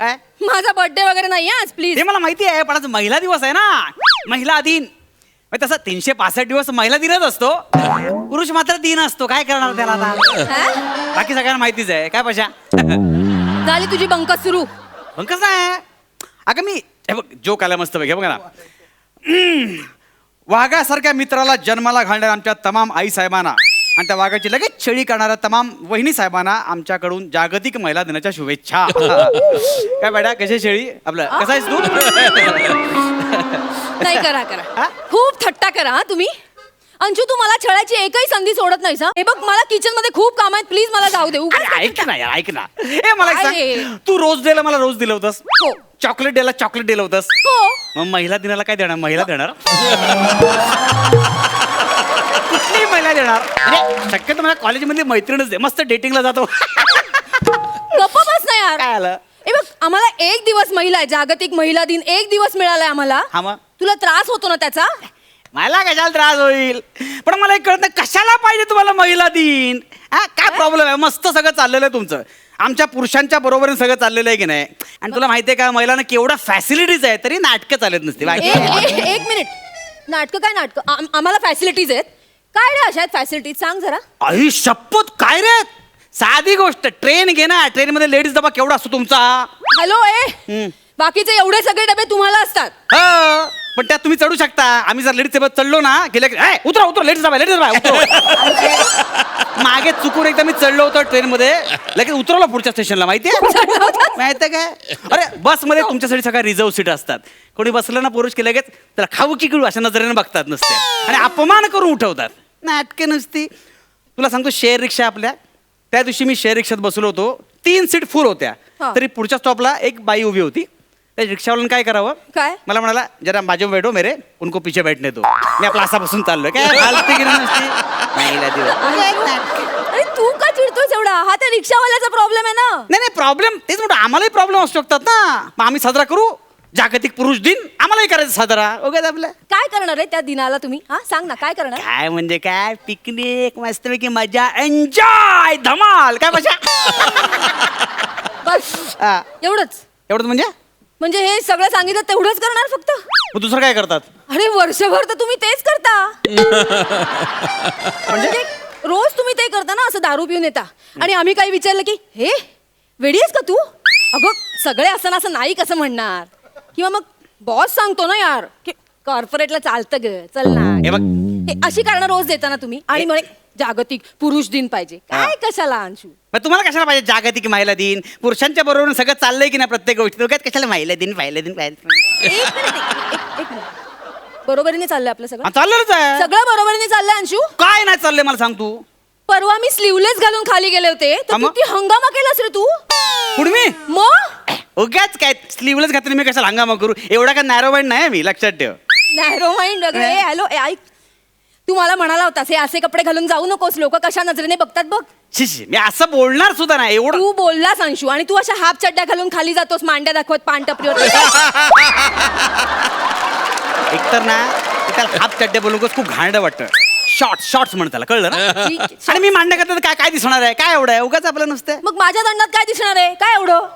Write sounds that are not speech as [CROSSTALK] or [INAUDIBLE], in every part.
काय? माझा बर्थडे वगैरे नाही आज प्लीज मला माहिती आहे पण आज महिला दिवस आहे ना. महिला दिन. मग तसं तीनशे पासष्ट दिवस महिला दिनच असतो. पुरुष मात्र दिन असतो. काय करणार त्याला आता? बाकी सगळ्यांना माहितीच आहे. काय पशा? झाली तुझी बंकस सुरू. पण कसं आहे अगं मी हे बघ जोक आला मस्त पैकी. हे बघा ना. हम्म. वाघासारख्या मित्राला जन्माला घालणाऱ्या आमच्या तमाम आई साहेबांना आणि त्या वाघाची लगेच छळी करणाऱ्या तमाम वहिनी साहेबांना आमच्याकडून जागतिक महिला दिनाच्या शुभेच्छा. [LAUGHS] काय बेटा कशी शेळी आपलं कसा आहेस तू? [LAUGHS] नाही करा करा? खूप थट्टा करा हा तुम्ही. अंशू तू मला छळायची एकही संधी सोडत नाहीस हा? हे बग मला किचनमध्ये खूप काम आहेत. प्लीज मला जाऊ दे. उगाच अरे ऐक ना यार ऐक ना. ए मला एक काय सांग. रे? तू रोज डेला मला रोज दिलं होतंस. हो. चॉकलेट डेला चॉकलेट दिलं होतंस. हो. मग महिला दिनाला काय देणार? महिला देणार? कुठलीही महिला देणार? म्हणजे शक्यतो मला कॉलेजमधली मैत्रीणच दे. मस्त डेटिंगला जातो. गप्प बस ना यार. काय आलं? ए बघ आम्हाला एक दिवस महिला आहे. जागतिक महिला दिन एक दिवस मिळालाय आम्हाला. हा मग? तुला त्रास होतो ना त्याचा? मला कशाला त्रास होईल? पण मला एक कळत नाही कशाला पाहिजे तुम्हाला महिला दिन? हा काय प्रॉब्लेम आहे? मस्त सगळं चाललेलं आहे तुमचं. आमच्या पुरुषांच्या बरोबरीने सगळं चाललेलं आहे की नाही? आणि तुला माहितीये का महिलांना केवढ्या फॅसिलिटीज आहे तरी नाटकं चालत नसते. बाकी एक मिनिट नाटकं काय नाटकं? आम- आम्हाला फॅसिलिटीज आहेत. काय रे अशा फॅसिलिटीज सांग जरा. आई शपथ काय रे? साधी गोष्ट. ट्रेन घे ना. ट्रेन मध्ये लेडीज डबा केवढा असतो तुमचा. हॅलो ए. बाकीचे एवढे सगळे डबे तुम्हाला असतात. हो, पण त्यात तुम्ही चढू शकता. आम्ही जर लेडीज सोबत चढलो ना गेले की, "ए, उतरा उतरा लेडीज डबा लेडीज डबा उतरा. [LAUGHS] मागे चुकून एकदा मी चढलो होतो ट्रेन मध्ये लगेच उतरवलं पुढच्या स्टेशनला माहितीये? [LAUGHS] माहितीये काय? अरे बसमध्ये तुमच्यासाठी सगळ्या रिझर्व सीट असतात. कोणी बसलं ना पुरुष की लगेच त्याला खाऊ की किळू अशा नजरेने बघतात नसते. आणि अपमान करून उठवतात. नाटके नुसती. तुला सांगतो शेअर रिक्षा आपल्या. त्या दिवशी मी शेअर रिक्षात बसलो होतो. तीन सीट फुल होत्या. हा. तरी पुढच्या स्टॉपला एक बाई उभी होती. त्या रिक्षावाल्यानं काय करावं? काय? मला म्हणाला जरा माझे बैठो मेरे उनको पीछे बैठने दो. मी आपला असा बसून चाललोय. काय नुसती? दिवस. अरे तू का चिडतोयस एवढा? हा त्या रिक्षावाल्याचा प्रॉब्लेम आहे ना? नाही नाही प्रॉब्लेम तेच म्हणतो आम्हालाही प्रॉब्लेम असू शकतात ना. मग आम्ही साजरा करू? जागतिक पुरुष दिन आम्हालाही करायचं साजरा. ओके आपलं. काय करणार आहे त्या दिनाला तुम्ही? हा सांग ना काय करणार? काय म्हणजे काय? पिकनिक मस्तपैकी मजा. एन्जॉय धमाल! काय मजा बस. हा, एवढंच. एवढं म्हणजे? म्हणजे हे सगळं सांगितलं तेवढंच करणार फक्त? मग दुसरं काय करतात? अरे वर्षभर तर तुम्ही तेच करता. [LAUGHS] म्हणजे रोज तुम्ही ते करता ना असं दारू पिऊन येता. आणि आम्ही काही विचारलं की हे वेडी आहेस का तू? अगं सगळे असं ना असं नाही कसं म्हणणार. किंवा मग बॉस सांगतो ना यार की कॉर्पोरेटला चालतं ग चल ना. हे बघ. हे अशी कारण रोज देता ना तुम्ही. आणि म्हणे जागतिक पुरुष दिन पाहिजे. काय कशाला अंशू? मग तुम्हाला कशाला पाहिजे जागतिक महिला दिन? पुरुषांच्या बरोबर सगळं चाललंय की नाही प्रत्येक गोष्टी? दोघ्यात कशाला महिला दिन महिला दिन महिला दिन? एक मिनिट एक- एक- एक मिनिट. बरोबरीने चाललंय आपलं सगळं? चाललेलंच आहे. सगळं बरोबरीने चाललंय अंशू? काय नाही चाललंय मला सांग तू. परवा मी स्लीवलेस घालून खाली गेले होते. तर मग? किती हंगामा केलास रे तू? कुठं मी? मग? उगाच काय स्लीवलेस घातले मी कशाला हंगामा करू? एवढा काय नॅरो माइंड नाही मी लक्षात ठेव. नॅरो माइंड वगैरे? हॅलो ऐक तू मला म्हणाला होतास हे असे कपडे घालून जाऊ नकोस लोक कशा नजरेने बघतात बघ. शी, शी, मी असं बोलणार सुद्धा नाही एवढं. तू बोललास अंशू आणि तू अशा हाफ चड्ड्या घालून खाली जातोस मांड्या दाखवत पान टपरीवर. [LAUGHS] एकतर ना त्याला हाफ चड्डे बोलून उगाच खूप घाणडं वाटतं. शॉर्ट शॉर्ट्स म्हणत त्याला कळलं ना? आहे. आणि मी मांडणं करतात काय काय दिसणार आहे? काय एवढं आहे? उगाच आपलं नुसतं. मग माझ्या दंडात काय दिसणार आहे? काय एवढं?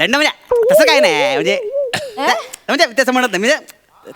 दंड म्हणजे तसं काय नाही म्हणजे [LAUGHS] म्हणजे त्याचं म्हणत नाही म्हणजे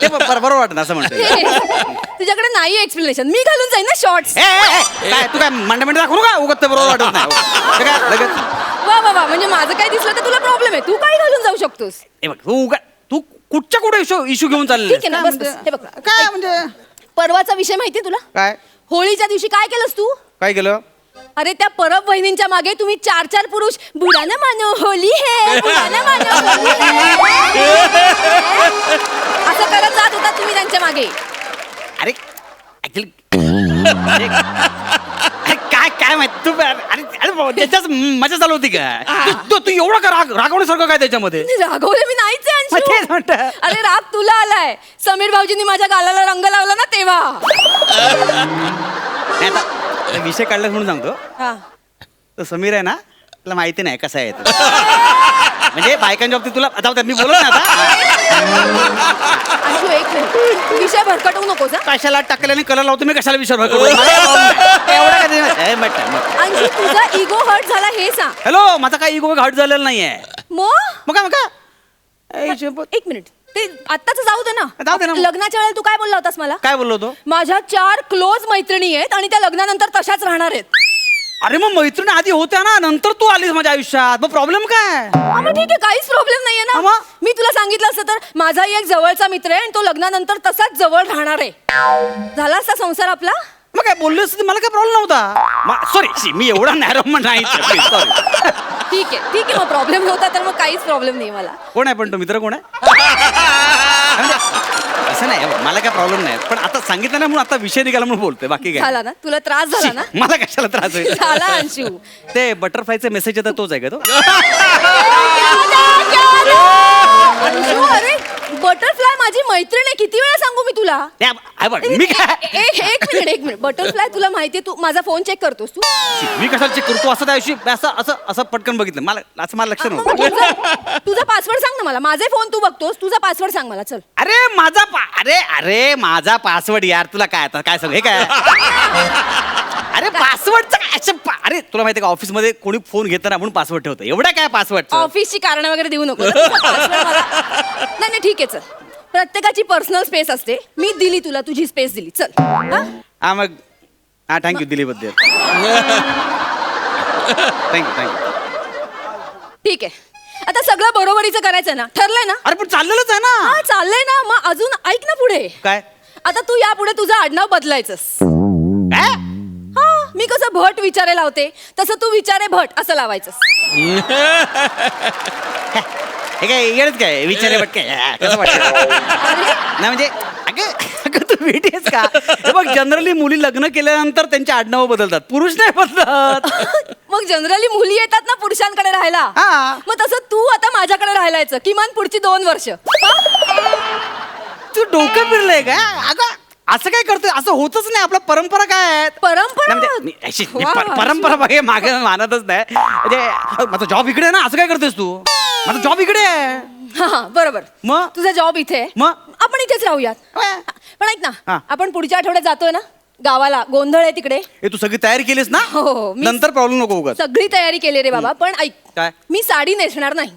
ते ब- बरोबर वाटत असं म्हणतो [LAUGHS] तुझ्याकडे नाही एक्सप्लेनेशन मी घालून जाईन ना शॉर्ट्स ए, ए, ए, काय तू काय मांडा मांडा दाखवू का? उगत बरोबर वाटत नाही. [LAUGHS] ते काय लगेच. वा वा वा म्हणजे माझं काय दिसलं तर तुला प्रॉब्लेम आहे. तू काय घालून जाऊ शकतोस? हे बघ तू उगा तू कुठच्या कुठे इशू इशू घेऊन चालले ठीक आहे ना, बस, बस. हे बघ. काय म्हणजे? परवाचा विषय माहितीये तुला? काय? होळीच्या दिवशी काय केलंस तू? काय केलं? अरे त्या परब बहिणींच्या मागे तुम्ही चार चार पुरुष. बुरा न मानो होली है मानो होली है. असं करत जात होता तुम्ही त्यांच्या मागे. अरे ऍक्च्युली अरे काय काय माहीत? तू अरे अरे बाबा, त्याच्याच मजा चालू होती का? तू- तू तू एवढं का राग रागवण्यासारखं काय त्याच्यामध्ये? रागवले मी नाहीच आहे, मग तेच अंशू. अरे राग तुला आलाय. समीर भाऊजींनी माझ्या गालाला रंग लावला ना तेव्हा. नाही, आता विषय काढला म्हणून सांगतो. हा. तो समीर आहे ना तुला माहिती नाही कसा आहे तो. म्हणजे बायकांच्या बाबतीत तुला जाऊ द्या, मी बोलत ना आता. अंशू एक मिनिट. विषय भरकटवू नकोस हा? कशाला टाकल्याने कलर लावतो मी कशाला विचार [LAUGHS] एवढा काय अंशू तुझा इगो हर्ट झाला हे सांग. हॅलो माझा काही इगो घाट झालेला नाहीये. मग? मग काय मग काय? ए, शपथ. एक मिनिट. ते आत्ताच जाऊ दे ना. जाऊ दे ना. लग्नाच्या वेळेला तू काय बोलला होतास मला? काय बोललो होतो? माझ्या चार क्लोज मैत्रिणी आहेत आणि त्या लग्नानंतर तशाच राहणार आहेत. अरे मग मैत्रिणी आधी होत्या ना नंतर तू आलीस माझ्या आयुष्यात. मग प्रॉब्लेम काय? हा, मग ठीक आहे काहीच प्रॉब्लेम नाहीये हा, ना मग? मी तुला सांगितलं असतं तर माझाही एक जवळचा मित्र आहे आणि तो लग्नानंतर तसाच जवळ राहणार आहे. झाला असता संसार आपला? मग काय बोललो असतं मला काय प्रॉब्लेम नव्हता? सॉरी मी एवढा नॅरो नाही सॉरी ठीक आहे ठीक आहे मग प्रॉब्लेम नव्हता तर मग काहीच प्रॉब्लेम नाही मला. कोण आहे पण तो? मित्र कोण आहे? असं नाही मला काय प्रॉब्लेम नाही. पण आता सांगितलं ना म्हणून आता विषय निघाला म्हणून बोलतोय बाकी काय. झाला ना? तुला त्रास झाला ना? मला कशाला त्रास होईल? झाला अंशू. ते बटरफ्लायचे मेसेज येतात तोच आहे का तो? [LAUGHS] अंशू अरे बटरफ्लाय माझी मैत्रीण आहे किती वेळा सांगू मी तुला? त्या- आहे बघ, मी काय ए- ए- एक मिनिट एक मिनिट. बटरफ्लाय तुला माहितीये तू माझा फोन चेक करतोस तू? मी कशाला चेक करतो असं त्या दिवशी असं असं असं पटकन बघितलं. मला असं मला लक्ष मग नव्हतं तुझा तुझा पासवर्ड सांग ना मला. माझे फोन तू बघतोस तुझा पासवर्ड सांग मला चल. अरे माझा पा अरे अरे माझा पासवर्ड यार तुला काय आता काय सगळं हे काय? अरे पासवर्डचा काय? अच्छा, पा- अरे तुला माहिती का ऑफिसमध्ये कोणी फोन घेताना म्हणून पासवर्ड ठेवतं. एवढं काय पासवर्ड ऑफिसची कारण वगैरे देऊ नको. नाही नाही ठीक आहे चल. प्रत्येकाची पर्सनल स्पेस असते. मी दिली तुला तुझी स्पेस दिली. चल. हा? हा मग हा थँक्यू दिलीबद्दल थँक्यू थँक्यू ठीक आहे. आता सगळं बरोबरीचं करायचं ना? ठरलंय ना? अरे पण चाललेलंच आहे ना. हा चाललंय ना. मग अजून ऐक ना पुढे. काय? आता तू यापुढे तुझं आडनाव बदलायचंस. काय? हा मी कसं भट विचारे लावते तसं तू विचारे भट असं लावायचंस. [LAUGHS] हे काय विचारे बट काय कसं वाटतं नाही म्हणजे अगं अगं तू भेटीस का हे बघ जनरली मुली लग्न केल्यानंतर त्यांच्या आडनावं बदलतात पुरुष नाही बदलत मग जनरली मुली येतात ना पुरुषांकडे राहायला हा. मग तसं तू आता माझ्याकडे राहायलायचं किमान पुढची दोन वर्ष हा? तू डोकं फिरलंय का अगं असं काय करतोय असं होतच नाही आपल्या परंपरा काय आहेत परंपरा नाही म्हणजे मी- अशी- मी वा, पर- वा, परंपरा मागे मानतच नाही म्हणजे माझा जॉब इकडे आहे ना असं काय करतोयस तू माझा जॉब इकडे आहे हा हा, बरोबर मग? तुझा जॉब इथे आहे. मग? आपण इथेच राहूयात. पण ऐक हा. ना आपण पुढच्या आठवड्यात जातोय ना गावाला गोंधळ आहे तिकडे हे तू सगळी तयारी केलीस ना हो, हो, मी- नंतर प्रॉब्लेम नको सगळी तयारी केली रे बाबा पण ऐक काय? मी साडी नेसणार नाही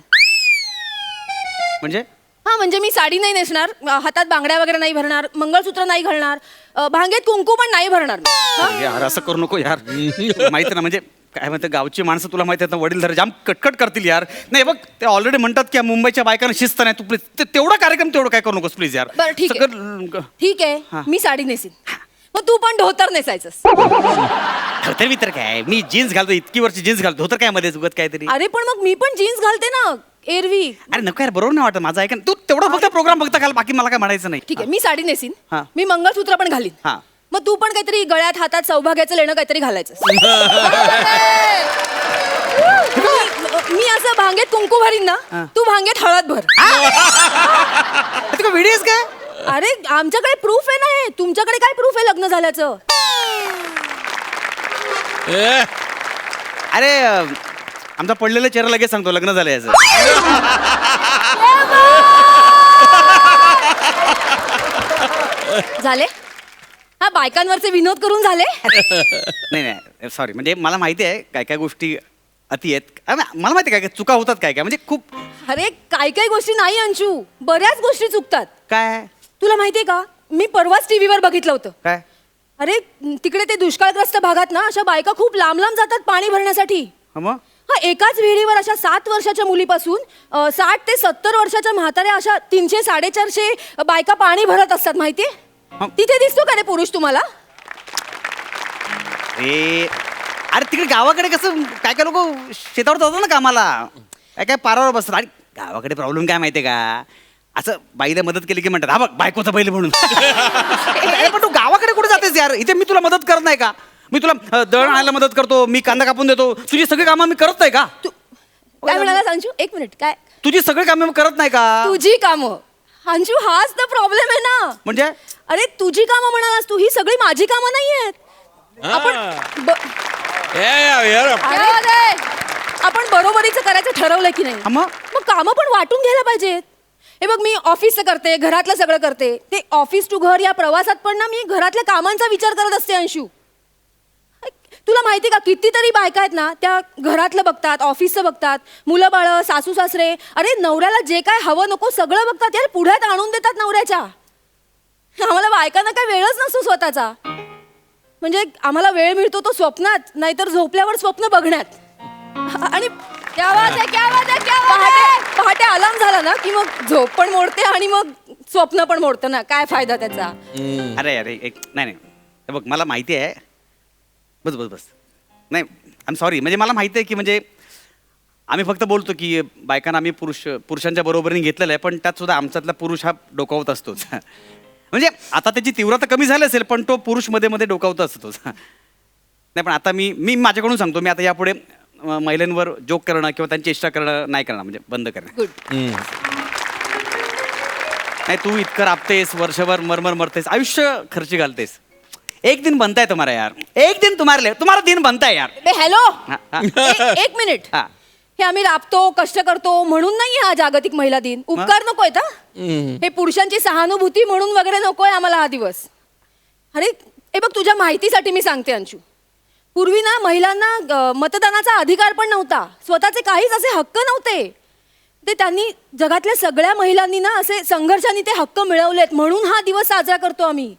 म्हणजे हा म्हणजे मी साडी नाही नेसणार अ, हातात बांगड्या वगैरे नाही भरणार मंगळसूत्र नाही घालणार अ, भांगेत कुंकू पण नाही भरणार मी. हा? अरे यार असं करू नको यार [LAUGHS] माहिती ना म्हणजे काय म्हणते गावची माणसं तुला माहिती आहेत ना वडील जाम कटकट करतील यार. नाही बघ ते ऑलरेडी म्हणतात की मुंबईच्या बायकांना शिस्त नाही तू प्लीज तेवढा कार्यक्रम तेवढं काय करू नकोस प्लीज यार. बरं, ठीक आहे. सगळं- ठीक. आहे मी साडी नेसीन. मग तू पण धोतर नेसायचंस. धोतर बितर काय मी जीन्स घालतो इतकी वर्ष जीन्स घालतो. धोतर काय मध्ये उगत काहीतरी? अरे पण मग मी पण जीन्स घालते ना एरवी. अरे नको यार बरोबर नाही वाटत माझं ऐका ना. तू तेवढा फक्त प्रोग्राम बघता काल बाकी मला काय म्हणायचं नाही. ठीक आहे मी साडी नेसीन. हा. मी मंगळसूत्र पण घालीन. हा. मग तू पण काहीतरी गळ्यात हातात सौभाग्याचं लेणं काहीतरी घालायचं [LAUGHS] मी असं भांगेत कुंकू भरीन ना. तू भांगेत हळद भर. व्हिडिओ काय? अरे आमच्याकडे प्रूफ आहे ना हे. तुमच्याकडे काय प्रूफ आहे लग्न झाल्याचं? ए, अरे अं, आमचा पडलेला चेहरा लगेच सांगतो लग्न झालं याचं [LAUGHS] झाले? हा बायकांवरचे विनोद करून झाले? [LAUGHS] नाही नाही सॉरी म्हणजे मला माहिती आहे काय काय गोष्टी अति आहेत. अरे, मला माहिती आहे काय काय चुका होतात काय काय. म्हणजे खूप अरे काय काय गोष्टी नाही अंशू. बऱ्याच गोष्टी चुकतात. काय? तुला माहितीये का? मी परवाच टीव्हीवर बघितलं होतं. काय? अरे तिकडे ते दुष्काळग्रस्त भागात ना अशा बायका खूप लांब लांब जातात पाणी भरण्यासाठी. हा मग? हा एकाच विहिरीवर अशा सात वर्षाच्या मुलीपासून अ, साठ ते सत्तर वर्षाच्या म्हाताऱ्या अशा तीनशे साडेचारशे बायका पाणी भरत असतात माहितीये. तिथे दिसतो का रे पुरुष तुम्हाला? अरे अरे तिकडे गावाकडे कसं काय काय लोक शेतावर जातात ना कामाला? काय काय पारावर बसतात. आणि गावाकडे प्रॉब्लेम काय माहितीये का? असं बाईला मदत केली की म्हणतात हा बघ बायकोचा बैल म्हणून. [LAUGHS] अरे, पण तू गावाकडे कुठे जातेस यार? इथे मी तुला मदत करत नाही का? मी तुला अ, दळण आणायला मदत करतो मी कांदा कापून देतो. तुझी सगळी कामं मी करत नाही का? तू काय म्हणाला एक मिनिट काय? तुझी सगळी कामं मी करत नाही का? तुझी कामं? अंशू हाच तर प्रॉब्लेम आहे ना. म्हणजे? अरे तुझी कामं म्हणालास तू ही सगळी माझी कामं नाही आहेत आपण ब- अरे, आपण बरोबरीचं करायचं ठरवलं की नाही? मग? मग कामं पण वाटून घ्यायला पाहिजेत. हे बघ मी ऑफिसचं करते घरातलं सगळं करते. ते ऑफिस टू घर या प्रवासात पण ना मी घरातल्या कामांचा विचार करत असते अंशू. तुला माहिती का कितीतरी बायका आहेत ना त्या घरातलं बघतात ऑफिसचं बघतात. मुलं बाळ सासू सासरे अरे नवऱ्याला जे काय हवं नको सगळं बघतात. यार पुढ्यात आणून देतात नवऱ्याच्या. [LAUGHS] आम्हाला बायकांना काय वेळच नसतो स्वतःचा. म्हणजे आम्हाला वेळ मिळतो तो स्वप्नात नाहीतर झोपल्यावर स्वप्न बघण्यात. [LAUGHS] आणि क्या बात आहे, क्या बात आहे, क्या बात आहे. पहाटे पहाटे अलार्म झाला ना की मग झोप पण मोडते आणि मग स्वप्न पण मोडतं ना. काय फायदा त्याचा? अरे अरे एक नाही नाही. हे बघ मला माहिती आहे. बस बस बस. नाही आय एम सॉरी म्हणजे मला माहिती आहे की म्हणजे आम्ही फक्त बोलतो की बायकांना आम्ही पुरुष पुरुषांच्या बरोबरीने घेतलेलं आहे पण त्यात सुद्धा आमच्यातला पुरुष हा डोकावत असतोच. म्हणजे आता त्याची तीव्रता कमी झाली असेल पण तो पुरुषमध्ये मध्ये डोकावत असतोच नाही पण आता मी मी माझ्याकडून सांगतो मी आता यापुढे महिलांवर जोक करणं किंवा त्यांची इष्टा करणं नाही करणार म्हणजे बंद करणं गुड नाही तू इतकं राबतेस वर्षभर मरमर मरतेस आयुष्य खर्ची घालतेस. एक दिन बनता है तुम्हारा यार. एक दिन तुम्हारे लिए तुम्हारा दिन बनता है यार. बे हॅलो हा, हा. एक मिनिट. हा. आम्ही राबतो कष्ट करतो म्हणून नाही हा जागतिक महिला दिन. उपकार नकोय का? हे पुरुषांची सहानुभूती म्हणून वगैरे नकोय आम्हाला हा दिवस. अरे हे बघ तुझ्या माहितीसाठी मी सांगते अंशू. पूर्वी ना महिलांना मतदानाचा अधिकार पण नव्हता. स्वतःचे काहीच असे हक्क नव्हते. ते त्यांनी जगातल्या सगळ्या महिलांनी ना असे संघर्षाने ते हक्क मिळवलेत म्हणून हा दिवस साजरा करतो आम्ही.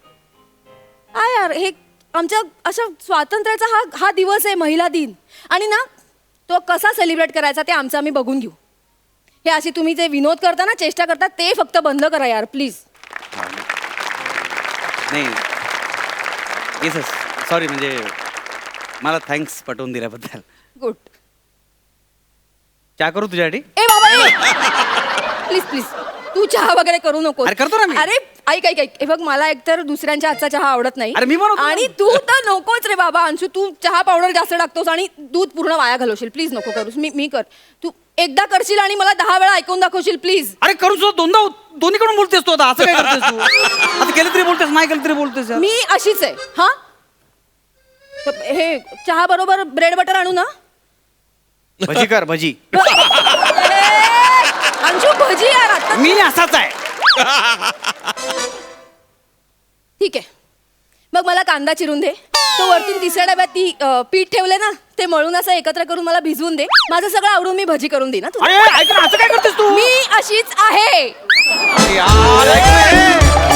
काय यार हे आमच्या अशा स्वातंत्र्याचा हा हा दिवस आहे महिला दिन. आणि ना तो कसा सेलिब्रेट करायचा ते आमचं आम्ही बघून घेऊ. हे अशी तुम्ही जे विनोद करता ना चेष्टा करता ते फक्त बंद करा यार प्लीज नाही. येस सॉरी म्हणजे मला थँक्स पटवून दिल्याबद्दल. गुड चहा करू तुझ्यासाठी? ए बाबा प्लीज प्लीज तू चहा वगैरे करू नको. अरे, करतो ना मी. अरे ऐक ऐक ऐक. हे बघ मला एकतर दुसऱ्यांच्या हातचा चहा आवडत नाही. अरे, मी बनवतो ना. आणि तू तर नकोच रे बाबा अंशू. तू चहा पावडर जास्त टाकतोस आणि दूध पूर्ण वाया घालवशील. प्लीज नको करूस मी मी कर. तू एकदा करशील आणि मला दहा वेळा ऐकून दाखवशील प्लीज अरे करू सुद्धा दोनदा दोन्हीकडून बोलतेस तू आता. असं काय करतेस तू? आता केलं तरी बोलतेस नाही केलं तरी बोलतेस. यार. मी अशीच आहे. हा? हे चहा बरोबर ब्रेड बटर आणू ना? भजी कर भजी. [LAUGHS] ए, अंशू भजी यार आता मी असाच आहे. ठीक आहे. मग मला कांदा चिरून दे. तो वरतून तिसऱ्या डब्यात ती अ, पीठ ठेवले ना ते मळून असं एकत्र करून मला भिजवून दे. माझं सगळं आवडून मी भजी करून दे ना तुला. अरे ऐक ना असं काय करतेस तू? मी अशीच आहे. यार, ऐक ना.